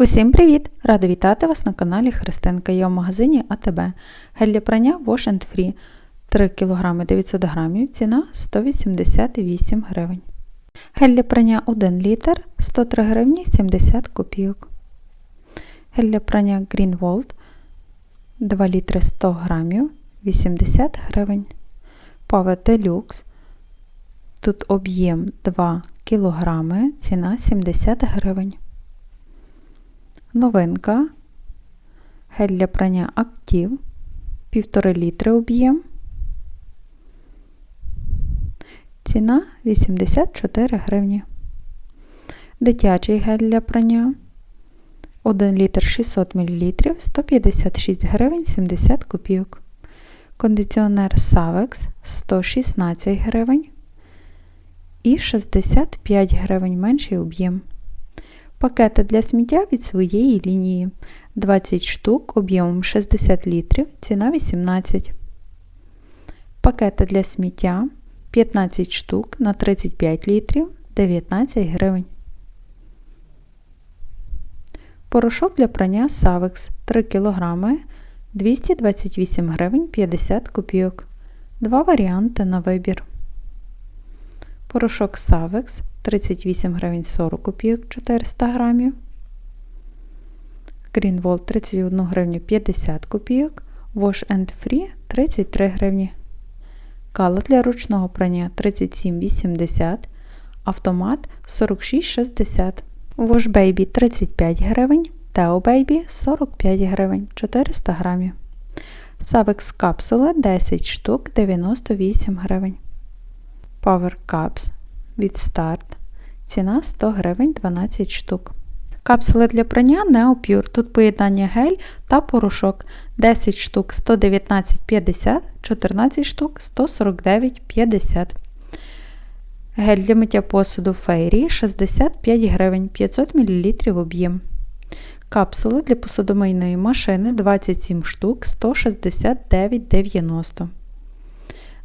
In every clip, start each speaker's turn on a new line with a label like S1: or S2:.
S1: Усім привіт! Рада вітати вас на каналі Христинка. Я в магазині АТБ. Гель для прання Wash and Free 3 кг 900 г, ціна 188 гривень. Гель для прання 1 літр 103 гривні 70 копійок. Гель для прання Greenwald 2 літри 100 грамів 80 гривень. Power Deluxe. Тут об'єм 2 кг, ціна 70 гривень. Новинка. Гель для прання актив. 1,5 літри об'єм. Ціна 84 гривні. Дитячий гель для прання. 1 літр 600 мл 156 гривень 70 копійок. Кондиціонер Savex 116 гривень і 65 гривень менший об'єм. Пакети для сміття від своєї лінії 20 штук об'ємом 60 літрів, ціна 18. Пакети для сміття 15 штук на 35 літрів 19 гривень. Порошок для прання Savex 3 кг 228 гривень 50 копійок. Два варіанти на вибір. Порошок Savex 38 гривень 40 копійок 400 грамів. Greenwald 31 гривню 50 копійок. Wash and Free 33 гривні. Кала для ручного прання 37,80. Автомат 46,60. Wash Baby 35 гривень. Teo Baby 45 гривень 400 грамів. Savex капсули 10 штук 98 гривень. Power Cups від Start. Ціна 100 гривень 12 штук. Капсули для прання Neopure. Тут поєднання гель та порошок 10 штук 119,50, 14 штук 149,50. Гель для миття посуду Fairy 65 гривень 500 мл об'єм. Капсули для посудомийної машини 27 штук 169,90.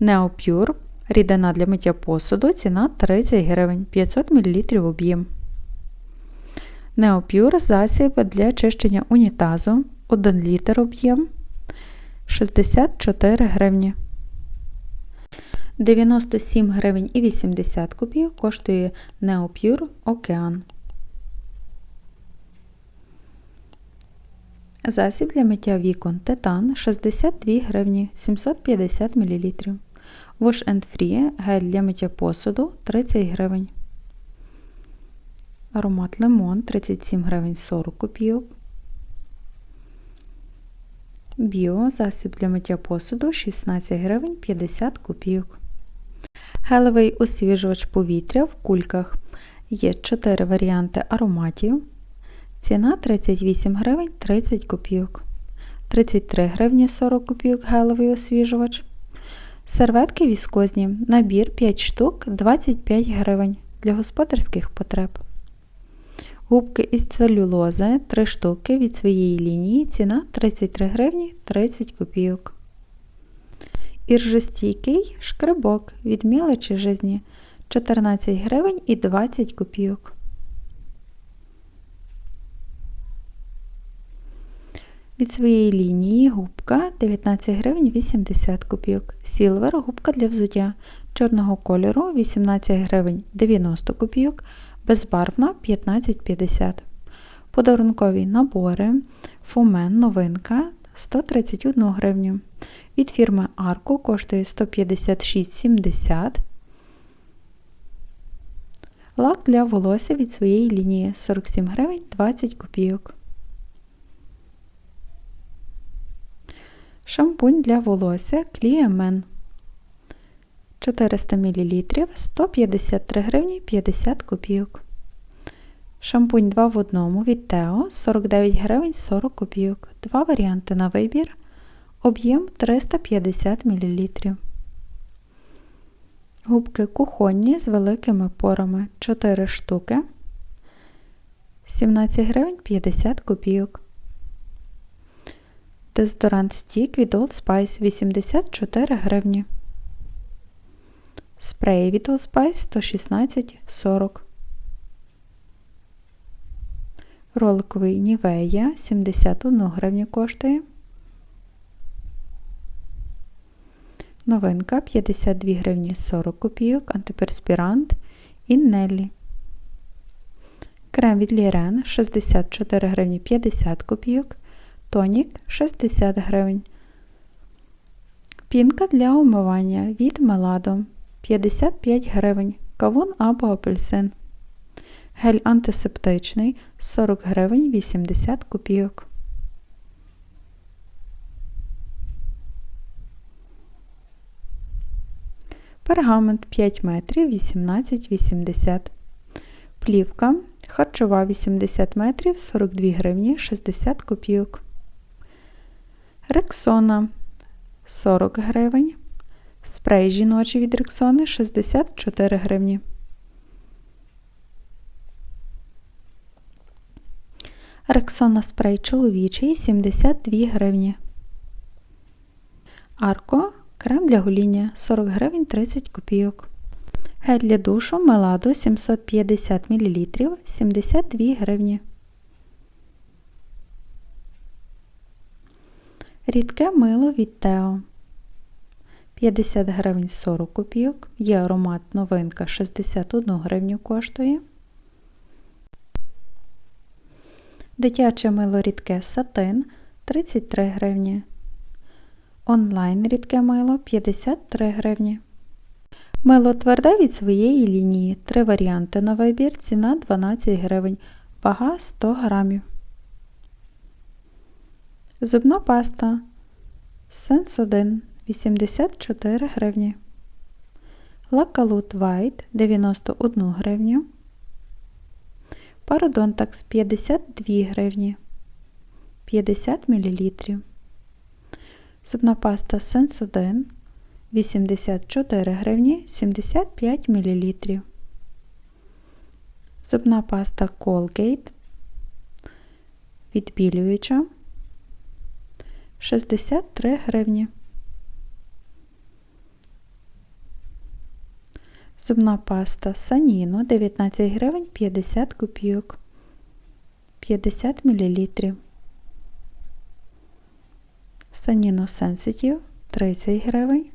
S1: Neopure Рідина для миття посуду ціна 30 гривень 500 мл об'єм. Неопюр засіб для чищення унітазу 1 літр об'єм 64 гривні. 97 гривень і 80 копійок коштує Neopure Океан. Засіб для миття вікон Титан 62 гривні 750 мл. Wash and Free гель для миття посуду 30 гривень. Аромат лимон 37 гривень 40 копійок. Біо засіб для миття посуду 16 гривень 50 копійок. Гелевий освіжувач повітря в кульках. Є 4 варіанти ароматів. Ціна 38 гривень 30 копійок. 33 гривні 40 копійок гелевий освіжувач. Серветки віскозні. Набір 5 штук 25 гривень для господарських потреб. Губки із целюлози 3 штуки від своєї лінії. Ціна 33 гривні 30 копійок. Іржостійкий шкребок від мілочі жизні 14 гривень і 20 копійок. Від своєї лінії губка 19 гривень 80 копійок. Сілвер губка для взуття чорного кольору 18 гривень 90 копійок, безбарвна 15,50. Подарункові набори. Фомен новинка 131 гривню. Від фірми Арку коштує 156,70. Лак для волосся від своєї лінії 47 гривень 20 копійок. Шампунь для волосся Кліемен 400 мл 153 гривні 50 копійок. Шампунь 2 в 1 від Тео 49 гривень 40 копійок. Два варіанти на вибір. Об'єм 350 мл. Губки кухонні з великими порами 4 штуки. 17 гривень 50 копійок. Дезодорант стік від Old Spice 84 гривні. Спрей від Old Spice 116,40. Роликовий Нівея 71 гривню коштує. Новинка 52 гривні 40 копійок, антиперспірант Іннеллі. Крем від Лірен 64 гривні 50 копійок, тонік 60 гривень. Пінка для умивання від Меладо 55 гривень, кавун або апельсин. Гель антисептичний 40 гривень 80 копійок. Пергамент 5 метрів 18,80. Плівка харчова 80 метрів 42 гривні 60 копійок. Рексона 40 гривень. Спрей жіночий від Рексони 64 гривні. Рексона спрей чоловічий 72 гривні. Арко крем для гоління 40 гривень 30 копійок. Гель для душу Меладо 750 мл 72 гривні. Рідке мило від Тео 50 гривень 40 копійок. Є аромат новинка 61 гривню коштує. Дитяче мило рідке сатин 33 гривні. Онлайн рідке мило 53 гривні. Мило тверде від своєї лінії. Три варіанти на вибір. Ціна 12 гривень. Вага 100 грамів. Зубна паста Сенс 1 84 гривні. Лакалут White 91 гривню. Пародонтакс 52 гривні 50 мл. Зубна паста Sense 1 84 гривні 75 мл. Зубна паста Colgate відбілююча 63 гривні. Зубна паста Саніно 19 гривень 50 копійок 50 мл. Саніно Sensitive 30 гривень.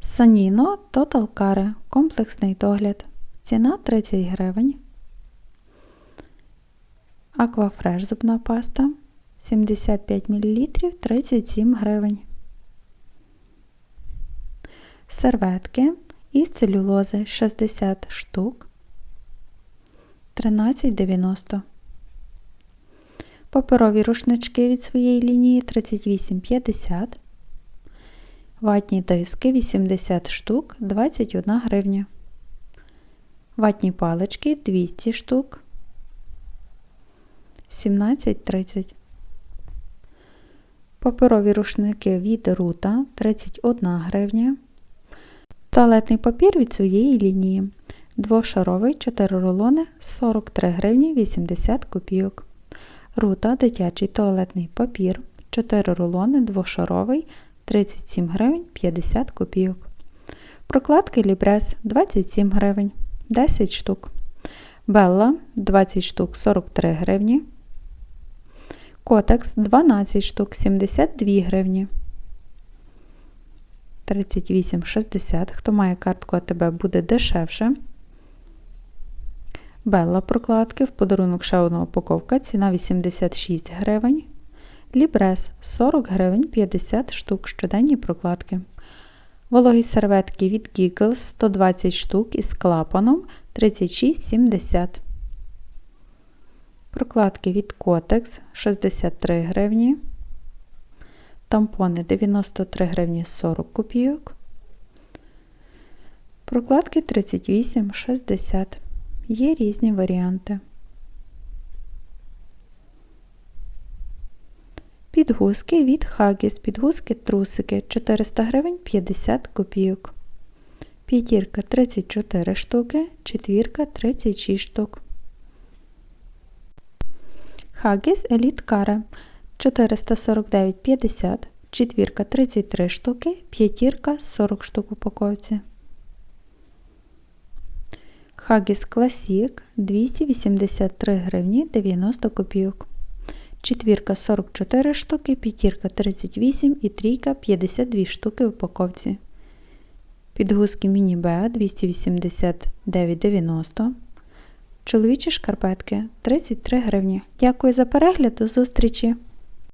S1: Саніно Total Care комплексний догляд. Ціна 30 гривень. Аквафреш зубна паста 75 мл 37 гривень. Серветки із целюлози 60 штук 13,90. Паперові рушнички від своєї лінії 38,50. Ватні диски 80 штук 21 гривня. Ватні палички 200 штук 17,30. Паперові рушники від рута 31 гривня. Туалетний папір від своєї лінії. Двошаровий 4 рулони 43 гривні 80 копійок. Рута дитячий туалетний папір 4 рулони двошаровий 37 гривень 50 копійок. Прокладки Лібрес 27 гривень 10 штук. Белла 20 штук 43 гривні. Котекс 12 штук 72 гривні. 38,60. Хто має картку АТБ, буде дешевше. Белла прокладки в подарунок ще одна упаковка. Ціна 86 гривень. Лібрес 40 гривень 50 штук щоденні прокладки. Вологі серветки від Giggles 120 штук із клапаном 36,70. Прокладки від Kotex 63 гривні. Тампони 93 гривні 40 копійок. Прокладки 38,60. Є різні варіанти. Підгузки від Huggies. Підгузки трусики 400 гривень 50 копійок. П'ятірка 34 штуки, четвірка 36 штук. Huggies Elite Care 449,50, четвірка 33 штуки, п'ятірка 40 штук упаковці. Хагіс Класік 283 гривні 90 копійок. Четвірка 44 штуки, п'ятірка 38 і трійка 52 штуки в упаковці. Підгузки міні Беа 289,90. Чоловічі шкарпетки 33 гривні. Дякую за перегляд, до зустрічі!